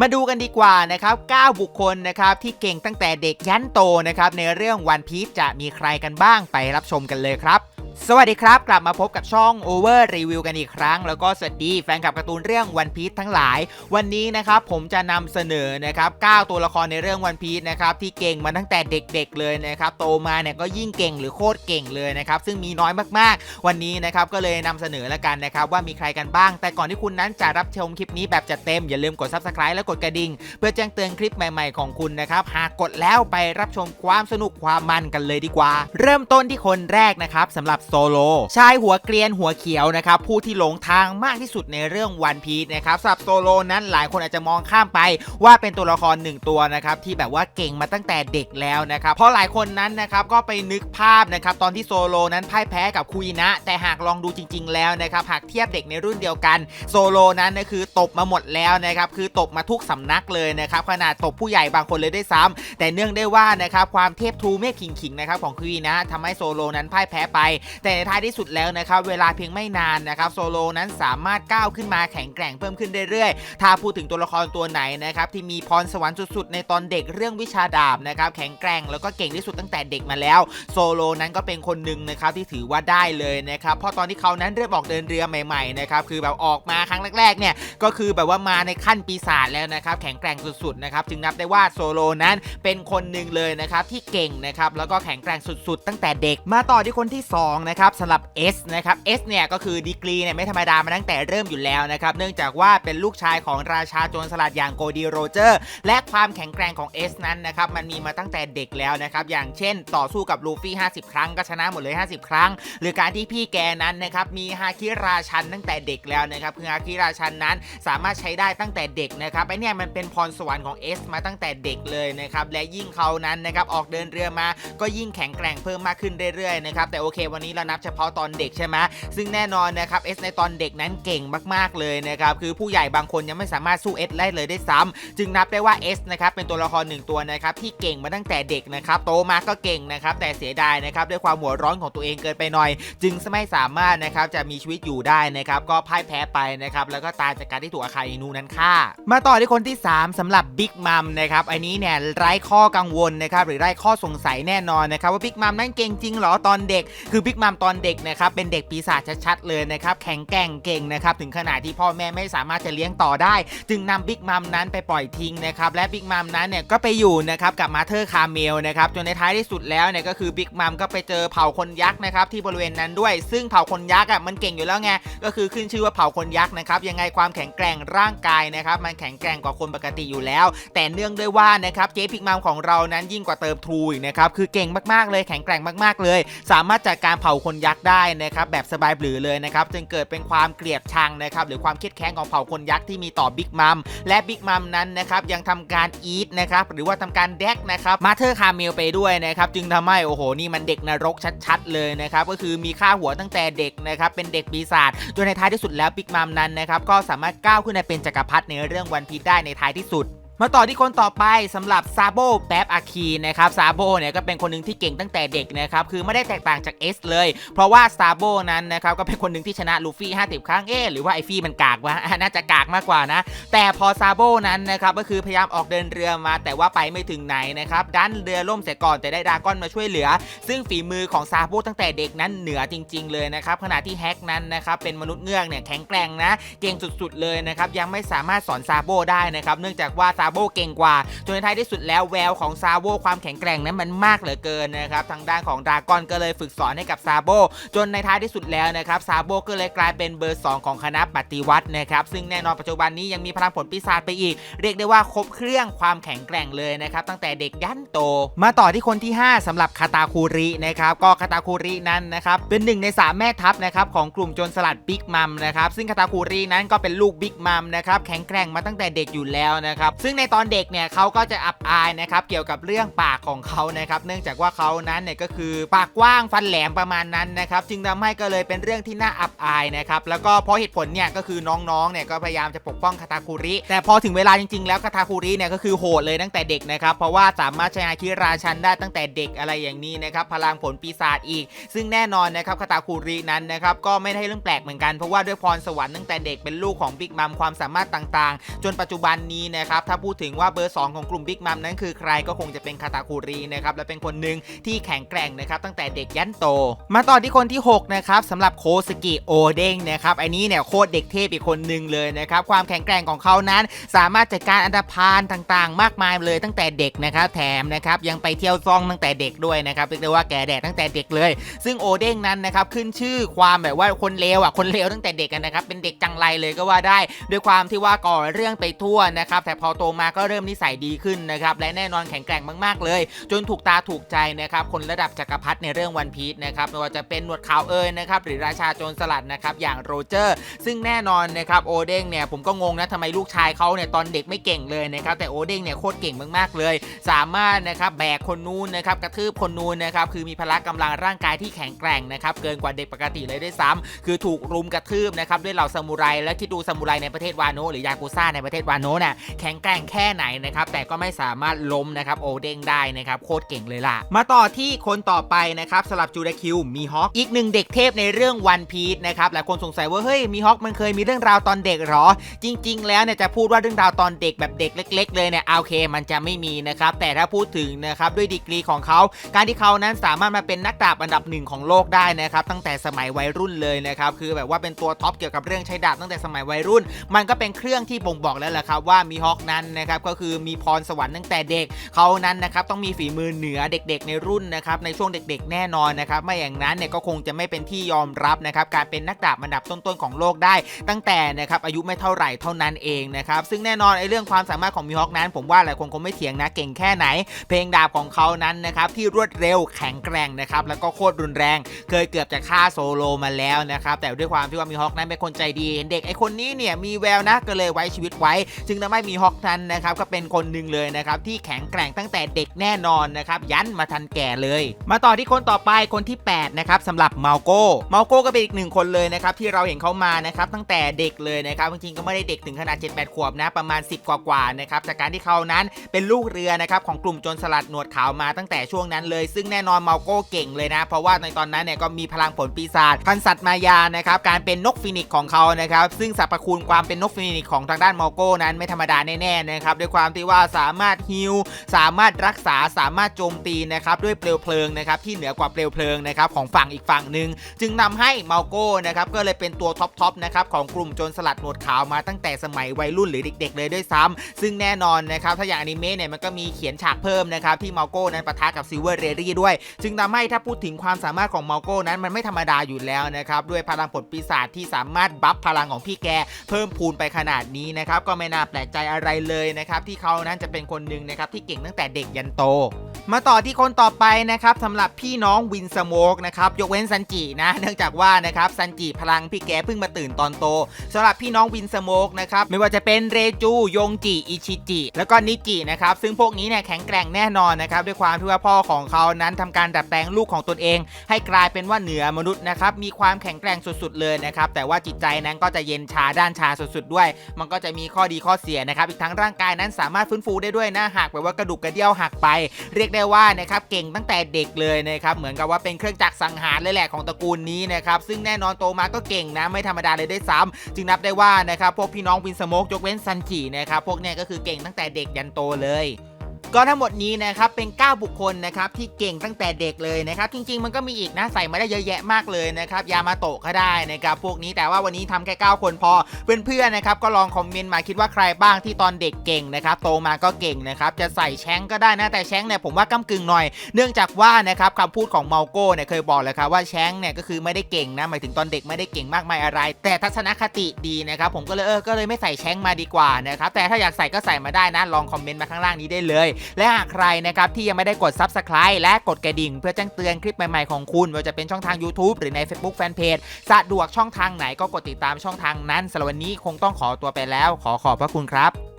มาดูกันดีกว่านะครับ 9 บุคคลนะครับที่เก่งตั้งแต่เด็กยันโตนะครับในเรื่องวันพีชจะมีใครกันบ้างไปรับชมกันเลยครับ สวัสดีครับ กลับมาพบกับช่อง Over Review กันอีกครั้ง แล้วก็สวัสดีแฟนคลับการ์ตูนเรื่อง One Piece ทั้งหลาย วันนี้นะครับผมจะนำเสนอนะครับ 9 ตัวละครในเรื่อง One Piece นะครับที่เก่งมาตั้งแต่เด็กๆเลยนะครับ โตมาเนี่ยก็ยิ่งเก่งหรือโคตรเก่งเลยนะครับ ซึ่งมีน้อยมากๆ วันนี้นะครับก็เลยนำเสนอแล้วกันนะครับว่ามีใครกันบ้าง แต่ก่อนที่คุณนั้นจะรับชมคลิปนี้แบบจัดเต็มอย่าลืมกด Subscribe และกดกระดิ่งเพื่อแจ้งเตือนคลิปใหม่ๆของคุณนะครับหากกดแล้วไปรับชมความสนุกความมันกันเลยดีกว่า เริ่มต้นที่คนแรกนะครับสำหรับโซโลชายหัวเกรียนหัวเขียวนะครับผู้ที่หลงทางมากที่สุดในเรื่องวันพี e นะครับสำหรับโซโลนั้นหลายคนอาจจะมองข้ามไป ว่าเป็นตัวละครหนึ่งตัวนะครับที่แบบว่าเก่งมาตั้งแต่เด็กแล้วนะครับเพราะหลายคนนั้นนะครับก็ไปนึกภาพนะครับตอนที่โซโลนั้นพ่ายแพ้กับคุยนะ แต่หากลองดูจริง ๆ แล้วนะครับหากเทียบเด็กในรุ่นเดียวกันโซโลนั้นนะคือตบมาหมดแล้วนะครับคือตบมาทุกสำนักเลยนะครับขนาดตบผู้ใหญ่บางคนเลยได้ซ้ำแต่เนื่องได้ว่านะครับความเทพทูเมฆขิงๆนะครับของคุยนะทำให้โซโลนั้นพ่ายแพ้ไปแต่ในท้ายที่สุดแล้วนะครับเวลาเพียงไม่นานนะครับโซโลนั้นสามารถก้าวขึ้นมาแข็งแกร่งเพิ่มขึ้นเรื่อยๆ ถ้าพูดถึงตัวละครตัวไหนนะครับที่มีพรสวรรค์สุดๆ ในตอนเด็กเรื่องวิชาดาบนะครับแข็งแกร่งแล้วก็เก่งที่สุดตั้งแต่เด็กมาแล้วโซโลนั้นก็เป็นคนหนึ่งนะครับที่ถือว่าได้เลยนะครับเพราะตอนที่เขานั้นเริ่มออกเดินเรือใหม่ๆนะครับคือแบบออกมาครั้งแรกๆเนี่ยก็คือแบบว่ามาในขั้นปีศาจแล้วนะครับแข็งแกร่งสุดๆนะครับจึงนับได้ว่าโซโลนั้นเป็นคนหนึ่งเลยนะครับที่เก่งนะครับแล้วก็แข็งแกร่งสุดๆ ตั้งแต่เด็กมาต่อที่คนที่สองนะครับสำหรับ S นะครับ S เนี่ยก็คือดีกรีเนี่ยไม่ธรรมดามาตั้งแต่เริ่มอยู่แล้วนะครับเนื่องจากว่าเป็นลูกชายของราชาโจรสลัดอย่างโกดีโรเจอร์ และความแข็งแกร่งของ S นั้นนะครับมันมีมาตั้งแต่เด็กแล้วนะครับอย่างเช่น ต่อสู้กับลูฟี่ 50 ครั้งก็ชนะหมดเลย 50 ครั้ง หรือการที่พี่แกนั้นนะครับมีฮาคิราชันตั้งแต่เด็กแล้วนะครับคือฮาคิราชันนั้นสามารถใช้ได้ตั้งแต่เด็กนะครับไอเนี่ยมันเป็นพรสวรรค์ของ S มาตั้งแต่เด็กเลยนะครับและยิ่งเขานั้นนะครับออกเดินเรือมาก็ยิ่งแข็งแกร่งเพิ่มมากขึ้นเรื่อยๆนะครับแต่โอเควันนี้เรานับเฉพาะตอนเด็กใช่ไหมซึ่งแน่นอนนะครับ S ในตอนเด็กนั้นเก่งมากๆเลยนะครับคือผู้ใหญ่บางคนยังไม่สามารถสู้ S ได้เลยได้ซ้ำจึงนับได้ว่า S นะครับเป็นตัวละครหนึ่งตัวนะครับที่เก่งมาตั้งแต่เด็กนะครับโตมาก็เก่งนะครับแต่เสียดายนะครับด้วยความหัวร้อนของตัวเองเกินไปหน่อย จึงไม่สามารถนะครับจะมีชีวิตอยู่ได้นะครับก็พ่ายแพ้ไปนะครับแล้วก็ตายจากการที่ถูกอาคาอินูนั้นฆ่า มาต่อที่คนที่ 3สำหรับบิ๊กมัมนะครับอันนี้เนี่ยไร้ข้อกังวลนะครับหรือไร้ข้อสงสัยแน่นอนนะครับว่าบิ๊กมัมนั้นเก่งจริงเหรอตอนเด็กคือบิ๊กมัมตอนเด็กนะครับเป็นเด็กปีศาจชัดๆเลยนะครับแข็งแกร่งเก่งนะครับถึงขนาดที่พ่อแม่ไม่สามารถจะเลี้ยงต่อได้ จึงนำบิ๊กมัมนั้นไปปล่อยทิ้งนะครับและบิ๊กมัมนั้นเนี่ยก็ไปอยู่นะครับกับมาเธอร์คาเมลนะครับจนในท้ายที่สุดแล้วเนี่ยก็คือบิ๊กมัมก็ไปเจอเผ่าคนยักษ์นะครับที่บริเวณนั้นด้วย ซึ่งเผ่าคนยักษ์อะมันเก่งอยู่แล้วไงก็คือขึ้นชื่อว่าเผ่าคนยักษ์นะครับยังไงความแข็งแกร่งร่างกายนะครับมันแข็งแกร่งกว่าคนปกติอยู่แล้ว แต่เนื่องด้วยว่านะครับเจ๊พิกมัมของเรานั้นยิ่งกว่าเติมทรูอีกนะครับคือเก่งมากๆเลยแข็งแกร่งมากๆเลย สามารถจัดการเผ่าาคนยักษ์ได้นะครับแบบสบายบลือเลยนะครับจึงเกิดเป็นความเกลียดชังนะครับหรือความครียดแค้นของเผ่าคนยักษ์ที่มีต่อบิ๊กมัมและบิ๊กมัมนั้นนะครับยังทำการอีทนะครับหรือว่าทำการแดกนะครับมาเธอร์คาเมลไปด้วยนะครับจึงทำให้โอ้โหนี่มันเด็กนรกชัดๆเลยนะครับก็คือมีค่าหัวตั้งแต่เด็กนะครับเป็นเด็กปีศาจจนในท้ายที่สุดแล้วบิ๊กมัมนั้นนะครับก็สามารถก้าวขึ้นมาเป็นจักรพรรดิในเรื่องวันพีได้ในท้ายที่สุด มาต่อที่คนต่อไปสำหรับซาโบแป๊บอาคีนะครับซาโบเนี่ยก็เป็นคนหนึ่งที่เก่งตั้งแต่เด็กนะครับคือไม่ได้แตกต่างจาก S เลย เพราะว่าซาโบนั้นนะครับก็เป็นคนหนึ่งที่ชนะลูฟี่50 ครั้งเอ๊หรือว่าไอฟี่มันกากวะน่าจะกากมากกว่านะ แต่พอซาโบนั้นนะครับก็คือพยายามออกเดินเรือมา แต่ว่าไปไม่ถึงไหนนะครับดันเรือล่มเสียก่อนแต่ได้ดราก้อนมาช่วยเหลือ ซึ่งฝีมือของซาโบตั้งแต่เด็กนั้นเหนือจริง ๆ เลยนะครับขณะที่แฮกนั้นนะครับเป็นมนุษย์เงือกเนี่ยแข็งแกร่งนะ เก่งสุดๆเลยนะครับยังไม่สามารถสอนซาโบได้นะครับเนื่องจากว่าซาโบเก่งกว่าจนในท้ายที่สุดแล้วแววของซาโบความแข็งแกร่งนั้นมันมากเหลือเกินนะครับทางด้านของดราก้อนก็เลยฝึกสอนให้กับซาโบจนในท้ายที่สุดแล้วนะครับซาโบก็เลยกลายเป็นเบอร์ 2 ของคณะปฏิวัตินะครับซึ่งแน่นอนปัจจุบันนี้ยังมีพลังผลปีศาจไปอีก เรียกได้ว่าครบเครื่องความแข็งแกร่งเลยนะครับตั้งแต่เด็กยันโต มาต่อที่คนที่ 5สำหรับคาตาคูรินะครับก็คาตาคูรินั้นนะครับเป็นหนึ่งในสามแม่ทัพนะครับของกลุ่มโจรสลัดบิ๊กมัมนะครับซึ่งคาตาคูรินั้นก็เป็นลูกบิ๊กมัมนะครับแข็งแกร่งมาตั้งแต่เด็กอยู่แล้วนะครับซึ่งงในตอนเด็กเนี่ยเขาก็จะอับอายนะครับเกี่ยวกับเรื่องปากของเขานะครับ เนื่องจากว่าเขานั้นเนี่ยก็คือปากกว้างฟันแหลมประมาณนั้นนะครับจึงทำให้ก็เลยเป็นเรื่องที่น่าอับอายนะครับแล้วก็เพราะเหตุผลเนี่ยก็คือน้องๆเนี่ยก็พยายามจะปกป้องคาตาคุริ แต่พอถึงเวลาจริงๆ แล้วคาตาคุริเนี่ยก็คือโหดเลยตั้งแต่เด็กนะครับเพราะว่าสามารถใช้อาคิราชันได้ตั้งแต่เด็กอะไรอย่างนี้นะครับพลังผลปีศาจอีก ซึ่งแน่นอนนะครับคาตาคุรินั้นนะครับก็ไม่ได้เรื่องแปลกเหมือนกันเพราะว่าด้วยพรสวรรค์ตั้งแต่เด็กเป็นลูกของบิ๊กมัมความสามารถต่างๆ จนปัจจุบันนี้นะครับถ้าพูดถึงว่าเบอร์ 2 ของกลุ่มบิ๊กมัมนั้นคือใครก็คงจะเป็นคาตาคุรินะครับและเป็นคนหนึ่งที่แข็งแกร่งนะครับตั้งแต่เด็กยันโต มาต่อที่คนที่ 6 นะครับสำหรับโคสกิโอเด้งนะครับอันนี้เนี่ยโคตรเด็กเทพอีกคนหนึ่งเลยนะครับความแข็งแกร่งของเขานั้น สามารถจัดการอันธพาลต่างๆ มากมายเลยตั้งแต่เด็กนะครับแถมนะครับยังไปเที่ยวซองตั้งแต่เด็กด้วยนะครับเรียกได้ว่าแก่แดดตั้งแต่เด็กเลย ซึ่งโอเด้งนั้นนะครับขึ้นชื่อความแบบว่าคนเลวอะคนเลวตั้งแต่เด็กนะครับเป็นเด็กจังไรเลยก็ว่าได้ ด้วยความที่ว่าก่อเรื่องไปทั่วนะครับแต่พอโตมาก็เริ่มนิสัยดีขึ้นนะครับและแน่นอนแข็งแกร่งมากๆเลย จนถูกตาถูกใจนะครับคนระดับจักรพรรดิในเรื่องวันพีชนะครับไม่ว่าจะเป็นหนวดขาวเอยนะครับหรือราชาโจรสลัดนะครับอย่างโรเจอร์ ซึ่งแน่นอนนะครับโอเด้งเนี่ยผมก็งงนะทำไมลูกชายเขาเนี่ยตอนเด็กไม่เก่งเลยนะครับแต่โอเด้งเนี่ยโคตรเก่งมากๆเลย สามารถนะครับแบกคนนู้นนะครับกระทืบคนนู้นนะครับคือมีพละกำลังร่างกายที่แข็งแกร่งนะครับเกินกว่าเด็กปกติเลยด้วยซ้ำคือถูกรุมกระทืบนะครับด้วยเหล่าซามูไรและคิดดูซามูไรในประเทศวานโนหรือยากุซ่าในประเทศวาโนน่ะแข็งแกร่งแค่ไหนนะครับแต่ก็ไม่สามารถล้มนะครับโอเด้งได้นะครับโคตรเก่งเลยล่ะ มาต่อที่คนต่อไปนะครับสลับจูดาคิวมีฮอคอีกหนึ่งเด็กเทพในเรื่องวันพีชนะครับหลายคนสงสัยว่าเฮ้ยมีฮอคมันเคยมีเรื่องราวตอนเด็กหรอ จริง ๆ แล้วเนี่ยจะพูดว่าเรื่องราวตอนเด็กแบบเด็กเล็ก ๆ เลยเนี่ยโอเค มันจะไม่มีนะครับแต่ถ้าพูดถึงนะครับด้วยดีกรีของเขา การที่เขานั้นสามารถมาเป็นนักดาบอันดับหนึ่งของโลกได้นะครับตั้งแต่สมัยวัยรุ่นเลยนะครับคือแบบว่าเป็นตัวท็อปเกี่ยวกับเรื่องใช้ดาบตั้งแต่สมัยวัยรุ่น มันก็เป็นเครื่องที่บ่งบอกแล้วแหละครับว่ามีฮอคนั้นนะครับก็คือมีพรสวรรค์ตั้งแต่เด็กเขานั้นนะครับต้องมีฝีมือเหนือเด็กๆ ในรุ่นนะครับในช่วงเด็กๆ แน่นอนนะครับไม่อย่างนั้นเนี่ยก็คงจะไม่เป็นที่ยอมรับนะครับการเป็นนักดาบอันดับต้นๆของโลกได้ ตั้งแต่นะครับอายุไม่เท่าไหร่เท่านั้นเองนะครับซึ่งแน่นอนไอ้เรื่องความสามารถของมีฮอคนั้น ผมว่าหลายคนคงไม่เถียงนะเก่งแค่ไหน เพลงดาบของเขานั้นนะครับที่รวดเร็วแข็งแกร่งนะครับแล้วก็โคตรรุนแรง เคยเกือบจะฆ่าโซโลมาแล้วนะครับแต่ด้วยความที่ว่ามีฮอคนั้นเป็นคนใจดีเห็นเด็กไอ้คนนี้เนี่ยมีแววนะก็เลยไว้ชีวิตไว้ จึงทำให้มีฮอคนั้นนะครับก็เป็นคนหนึ่งเลยนะครับที่แข็งแกร่งตั้งแต่เด็กแน่นอนนะครับยันมาทันแก่เลย มาต่อที่คนต่อไปคนที่8นะครับสำหรับเมาโก้เมาโก้ก็เป็นอีกหนึ่งคนเลยนะครับที่เราเห็นเขามานะครับตั้งแต่เด็กเลยนะครับจริงๆก็ไม่ได้เด็กถึงขนาด 7-8 ขวบนะประมาณ 10 กว่าๆนะครับจากการที่เขานั้นเป็นลูกเรือนะครับของกลุ่มโจรสลัดหนวดขาวมาตั้งแต่ช่วงนั้นเลย ซึ่งแน่นอนเมาโก้เก่งเลยนะ เพราะว่าในตอนนั้นเนี่ยก็มีพลังผลปีศาจพันสัตว์มายานะครับการเป็นนกฟินิกของเขานะครับซึ่งสรรพคุณความเป็นนกฟินิกของทางด้านเมาโก้นั้นไม่ธรรมดาแน่ๆนะครับด้วยความที่ว่าสามารถฮิลสามารถรักษาสามารถโจมตีนะครับด้วยเปลวเพลิงนะครับที่เหนือกว่าเปลวเพลิงนะครับของฝั่งอีกฝั่งหนึ่งจึงนำให้เมาโก้นะครับก็เลยเป็นตัวท็อปๆนะครับของกลุ่มโจรสลัดหนวดขาวมาตั้งแต่สมัยวัยรุ่นหรือเด็ก ๆ เลยด้วยซ้ำซึ่งแน่นอนนะครับถ้าอย่างอนิเมะเนี่ยมันก็มีเขียนฉากเพิ่มนะครับที่เมาโก้นั้นปะทะกับซิลเวอร์เรรี่ด้วย จึงทำให้ถ้าพูดถึงความสามารถของเมาโก้นั้นมันไม่ธรรมดาอยู่แล้วนะครับด้วยพลังผลปีศาจที่สามารถบัฟพลังของพี่แก เพิ่มพูนไปขนาดนี้นะครับก็ไม่น่าแปลกใจอะไรเลยนะครับที่เขานั้นจะเป็นคนหนึ่งนะครับที่เก่งตั้งแต่เด็กยันโต มาต่อที่คนต่อไปนะครับสำหรับพี่น้องวินสโมกนะครับยกเว้นซันจินะ เนื่องจากว่านะครับซันจิพลังพี่แกเพิ่งมาตื่นตอนโตสำหรับพี่น้องวินสโมกนะครับไม่ว่าจะเป็นเรจูยงจิอิชิจิแล้วก็นิจินะครับซึ่งพวกนี้เนี่ยแข็งแกร่งแน่นอนนะครับด้วยความที่ว่าพ่อของเขานั้นทำการดัดแปลงลูกของตนเอง ให้กลายเป็นว่าเหนือมนุษย์นะครับมีความแข็งแกร่งสุดๆเลยนะครับแต่ว่าจิตใจนั้นก็จะเย็นชาด้านชาสุดๆด้วย มันก็จะมีข้อดีข้อเสียนะครับอีกทั้งร่างกายนั้นสามารถฟื้นฟูได้ด้วยนะหากแบบว่ากระดูกกระเดี่ยวหักไป เรียกได้ว่านะครับเก่งตั้งแต่เด็กเลยนะครับเหมือนกับว่าเป็นเครื่องจักรสังหารเลยแหละของตระกูลนี้นะครับซึ่งแน่นอนโตมาก็เก่งนะไม่ธรรมดาเลยได้ซ้ำจึงนับได้ว่านะครับพวกพี่น้องวินสโมกยกเว้นซันจินะครับพวกเนี้ยก็คือเก่งตั้งแต่เด็กยันโตเลย ก็ทั้งหมดนี้นะครับเป็น 9 บุคคลนะครับที่เก่งตั้งแต่เด็กเลยนะครับจริง ๆ มันก็มีอีกนะใส่มาได้เยอะแยะมากเลยนะครับยามาโตะก็ได้นะครับพวกนี้แต่ว่าวันนี้ทำแค่ 9 คนพอเพื่อนๆนะครับก็ลองคอมเมนต์มาคิดว่าใครบ้างที่ตอนเด็กเก่งนะครับโตมาก็เก่งนะครับจะใส่แชงก็ได้นะแต่แชงเนี่ยผมว่าก้ากึ่งหน่อย เนื่องจากว่านะครับคำพูดของเมาโก้เนี่ยเคยบอกเลยครับว่าแชงเนี่ยก็คือไม่ได้เก่งนะหมายถึงตอนเด็กไม่ได้เก่งมากมายอะไร แต่ทัศนคติดีนะครับผมก็เลยเออก็เลยไม่ใส่แชงมาดีกว่านะครับแต่ถ้าอยากใส่ก็ใส่มาได้นะลองคอมเมนต์มาข้างล่างนี้ได้เลยและหากใครนะครับที่ยังไม่ได้กด Subscribe และกดกระดิ่ง เพื่อแจ้งเตือนคลิปใหม่ ๆ ของคุณว่าจะเป็นช่องทาง YouTube หรือใน Facebook Fanpage สะดวกช่องทางไหนก็กดติดตามช่องทางนั้นสำหรับวันนี้คงต้องขอตัวไปแล้ว ขอขอบพระคุณครับ